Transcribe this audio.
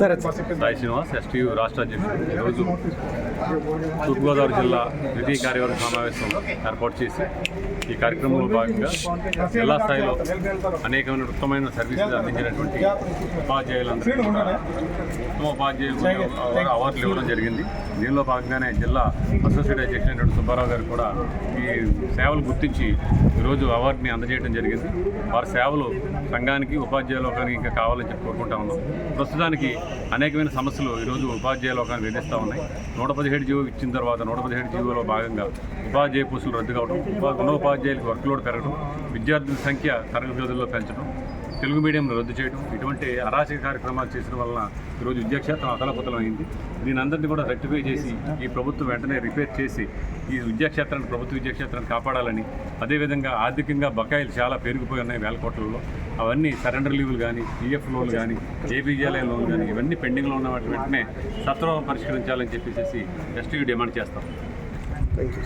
సరే. సాయి శ్రీనివాస్ ఎస్టీ రాష్ట్ర అధ్యక్షుడు. ఈరోజు తూర్పుగోదావరి జిల్లా ద్వితీయ కార్యవర్గ సమావేశం ఏర్పాటు చేసి ఈ కార్యక్రమంలో భాగంగా జిల్లా స్థాయిలో అనేకమైన ఉత్తమమైన సర్వీసులు అందించినటువంటి ఉపాధ్యాయులందరికీ కూడా ఉత్తమ ఉపాధ్యాయులు అవార్డులు ఇవ్వడం జరిగింది. దీనిలో భాగంగానే జిల్లా అసోసియేట్ అధ్యక్షుడైనటువంటి సుబ్బారావు గారు కూడా ఈ సేవలు గుర్తించి ఈరోజు అవార్డుని అందజేయడం జరిగింది. వారి సేవలు సంఘానికి ఉపాధ్యాయ లోకానికి ఇంకా కావాలని చెప్పి కోరుకుంటా ఉన్నాం. ప్రస్తుతానికి అనేకమైన సమస్యలు ఈరోజు ఉపాధ్యాయ లోకాన్ని వేధిస్తూ ఉన్నాయి. నూట పదిహేడు జీవో ఇచ్చిన తర్వాత నూట పదిహేడు జీవోలో భాగంగా ఉపాధ్యాయ పోస్టులు రద్దు కావడం ఉపా- ఉన్న వర్క్లోడ్ పెరగడం విద్యార్థుల సంఖ్య తరగతి గదుల్లో పెంచడం తెలుగు మీడియంను రద్దు చేయడం ఇటువంటి అరాచక కార్యక్రమాలు చేసిన వలన ఈరోజు విద్యాక్షేత్రం అతలకుతలం అయింది దీని అందరినీ కూడా రెక్టిఫై చేసి ఈ ప్రభుత్వం వెంటనే రిపేర్ చేసి ఈ విద్యాక్షేత్రాన్ని ప్రభుత్వ విద్యాక్షేత్రాన్ని కాపాడాలని అదేవిధంగా ఆర్థికంగా బకాయిలు చాలా పెరిగిపోయి ఉన్నాయి వేల కోట్లలో. అవన్నీ సరెండర్ లీవులు కానీ పిఎఫ్ లోన్లు కానీ ఏపీజీఎల్ఐ లోన్ కానీ ఇవన్నీ పెండింగ్లో ఉన్న వాటి వెంటనే సత్వరం పరిష్కరించాలని చెప్పేసి ఎస్టీ డిమాండ్ చేస్తాం. Thank you